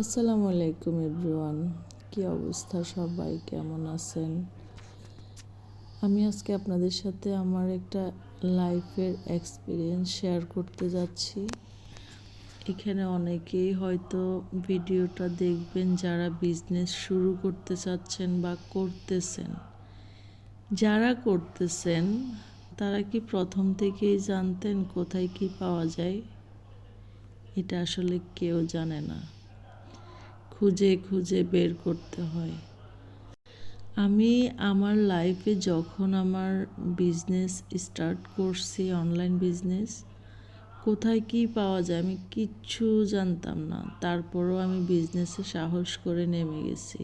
আসসালামু আলাইকুম এভরিওয়ান। কি অবস্থা? সবাই কেমন আছেন? আমি আজকে আপনাদের সাথে আমার একটা লাইফের এক্সপিরিয়েন্স শেয়ার করতে যাচ্ছি। এখানে অনেকেই হয়তো ভিডিওটা দেখবেন যারা বিজনেস শুরু করতে চাচ্ছেন বা করতেছেন। যারা করতেছেন, তারা কি প্রথম থেকেই জানতেন কোথায় কি পাওয়া যায়? এটা আসলে কেউ জানে না। খুঁজে খুঁজে বের করতে হয়। আমি আমার লাইফে যখন আমার বিজনেস স্টার্ট করছি অনলাইন বিজনেস কোথায় কি পাওয়া যায় আমি কিচ্ছু জানতাম না। তারপরও আমি বিজনেসে সাহস করে নেমে গেছি।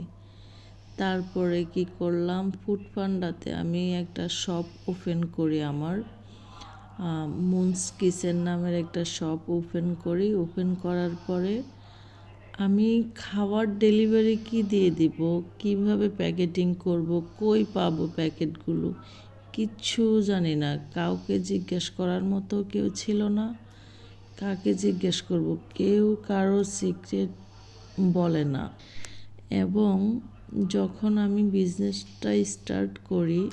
তারপরে কি করলাম? ফুড পান্ডাতে আমি একটা শপ ওপেন করি আমার। মুন্স কিচেন নামের একটা শপ ওপেন করি। ওপেন করার পরে আমি খাবার ডেলিভারি কি দিয়ে দিব? কীভাবে প্যাকেটিং করব? কই পাবো প্যাকেটগুলো কিচ্ছু জানি না। কাউকে জিজ্ঞেস করার মতো কেউ ছিল না। কাকে জিজ্ঞেস করব? কেউ কারও সিক্রেট বলে না। এবং যখন আমি বিজনেসটা স্টার্ট করি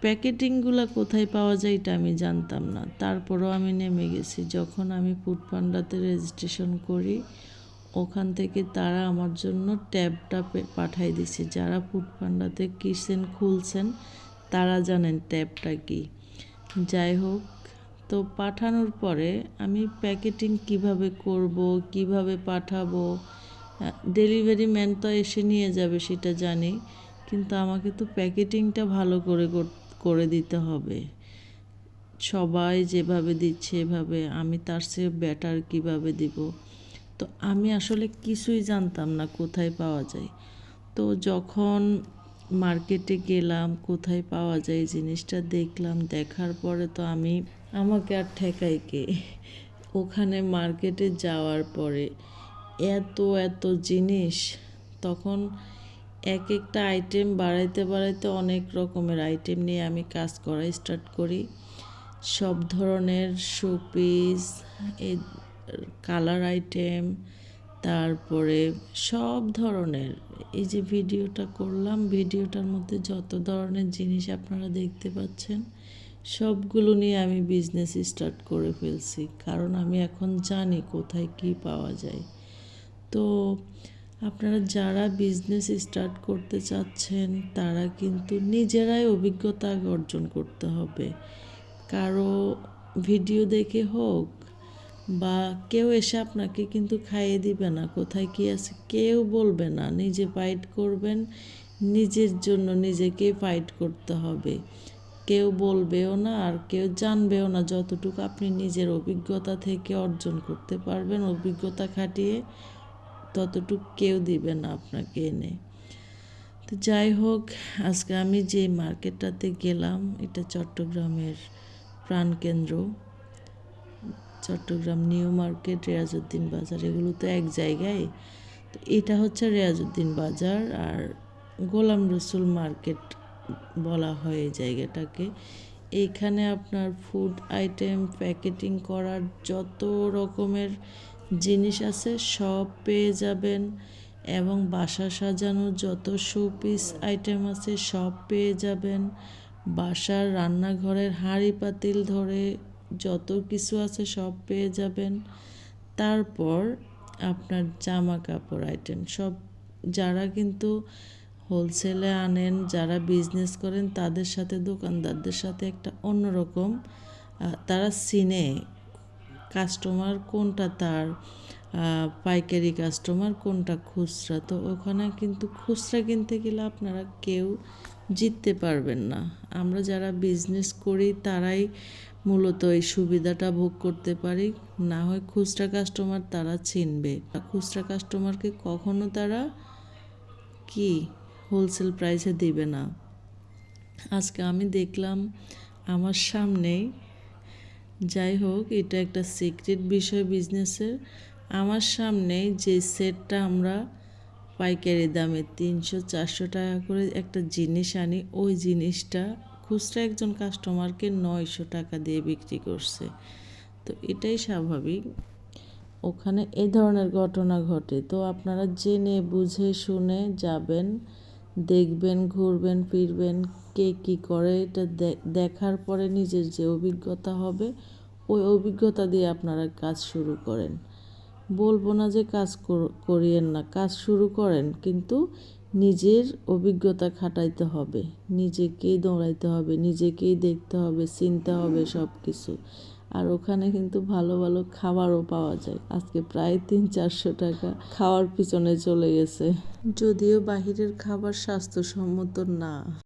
প্যাকেটিংগুলো কোথায় পাওয়া যায় এটা আমি জানতাম না। তারপরও আমি নেমে গেছি। যখন আমি ফুড পান্ডাতে রেজিস্ট্রেশন করি ওখান থেকে তারা আমার জন্য ট্যাবটা পাঠাই দিছে। যারা ফুড পান্ডাতে কিচেন খুলছেন, তারা জানেন ট্যাবটা কি। যাই হোক, তো পাঠানোর পরে আমি প্যাকেটিং কীভাবে করব, কীভাবে পাঠাবো ডেলিভারি ম্যান তো এসে নিয়ে যাবে, সেটা জানি। কিন্তু আমাকে তো প্যাকেটিংটা ভালো করে করে দিতে হবে। সবাই যেভাবে দিচ্ছে, এভাবে আমি তার চেয়ে ব্যাটার কীভাবে দিব? তো আমি আসলে কিছুই জানতাম না কোথায় পাওয়া যায়। তো যখন মার্কেটে গেলাম, কোথায় পাওয়া যায় জিনিসটা দেখলাম, দেখার পরে তো আমি, আমাকে আর ঠেকাই কে? ওখানে মার্কেটে যাওয়ার পরে এত এত জিনিস, তখন এক একটা আইটেম বাড়াইতে বাড়াইতে অনেক রকমের আইটেম নিয়ে আমি কাজ করা স্টার্ট করি। সব ধরনের শোপিস এই কালার আইটেম তারপরে সব ধরনের। এই যে ভিডিওটা করলাম, ভিডিওটার মধ্যে যত ধরনের জিনিস আপনারা দেখতে পাচ্ছেন, সবগুলো নিয়ে আমি বিজনেস স্টার্ট করে ফেলছি। কারণ আমি এখন জানি কোথায় কি পাওয়া যায়। তো আপনারা যারা বিজনেস স্টার্ট করতে চাচ্ছেন, তারা কিন্তু নিজেরাই অভিজ্ঞতা অর্জন করতে হবে। কারও ভিডিও দেখে হোক বা কেউ এসে আপনাকে কিন্তু খাইয়ে দিবে না। কোথায় কি আছে কেউ বলবে না। নিজে ফাইট করবেন, নিজের জন্য নিজেকে ফাইট করতে হবে। কেউ বলবেও না আর কেউ জানবেও না। যতটুকু আপনি নিজের অভিজ্ঞতা থেকে অর্জন করতে পারবেন, অভিজ্ঞতা খাটিয়ে ততটুকু কেউ দিবে না আপনাকে এনে। তো যাই হোক, আজকে আমি যে মার্কেটটাতে গেলাম, এটা চট্টগ্রামের প্রাণকেন্দ্র। চট্টগ্রাম, নিউ মার্কেট, রেয়াজউদ্দিন বাজার, এগুলো তো এক জায়গায়। তো এটা হচ্ছে রেয়াজউদ্দিন বাজার আর গোলাম রসুল মার্কেট বলা হয় এই জায়গাটাকে। এইখানে আপনার ফুড আইটেম প্যাকেটিং করার যত রকমের জিনিস আছে সব পেয়ে যাবেন এবং বাসা সাজানোর যত শোপিস আইটেম আছে সব পেয়ে যাবেন। বাসার রান্নাঘরের হাঁড়ি পাতিল ধরে যত কিছু আছে সব পেয়ে যাবেন। তারপর আপনার জামা কাপড় আইটেম সব যারা কিন্তু হোলসেলে আনেন, যারা বিজনেস করেন, তাদের সাথে, দোকানদারদের সাথে একটা অন্যরকম তারা সিনে কাস্টমার কোনটা তার পাইকারি কাস্টমার কোনটা খুচরা। তো ওখানে কিন্তু খুচরা কিনতে গেলে আপনারা কেউ জিততে পারবেন না। আমরা যারা বিজনেস করি, তারাই মূলত এই সুবিধাটা ভোগ করতে পারি। না হয় খুচরা কাস্টমার তারা চিনবে। খুচরা কাস্টমারকে কখনো তারা কি হোলসেল প্রাইসে দেবে না। আজকে আমি দেখলাম আমার সামনেই, যাই হোক, এটা একটা সিক্রেট বিষয় বিজনেসের আমার সামনে যে সেটটা আমরা পাইকারি দামে তিনশো চারশো টাকা করে একটা জিনিস আনি। ওই জিনিসটা খুচরা একজন কাস্টমারকে নয়শো টাকা দিয়ে বিক্রি করছে। তো এটাই স্বাভাবিক। ওখানে এই ধরনের ঘটনা ঘটে। তো আপনারা জেনে, বুঝে, শুনে যাবেন, দেখবেন, ঘুরবেন, ফিরবেন, কে কী করে, এটা দেখার পরে নিজের যে অভিজ্ঞতা হবে, ওই অভিজ্ঞতা দিয়ে আপনারা কাজ শুরু করেন। বলব না যে কাজ কর- করিয়েন না, কাজ শুরু করেন, কিন্তু নিজের অভিজ্ঞতা খাটাইতে হবে, নিজেকেই দৌড়াইতে হবে, নিজেকেই দেখতে হবে, চিনতে হবে সব কিছু আর ওখানে কিন্তু ভালো ভালো খাবারও পাওয়া যায়, আজকে প্রায় তিন চারশো টাকা খাওয়ার পিছনে চলে গেছে। যদিও বাহিরের খাবার স্বাস্থ্যসম্মত না।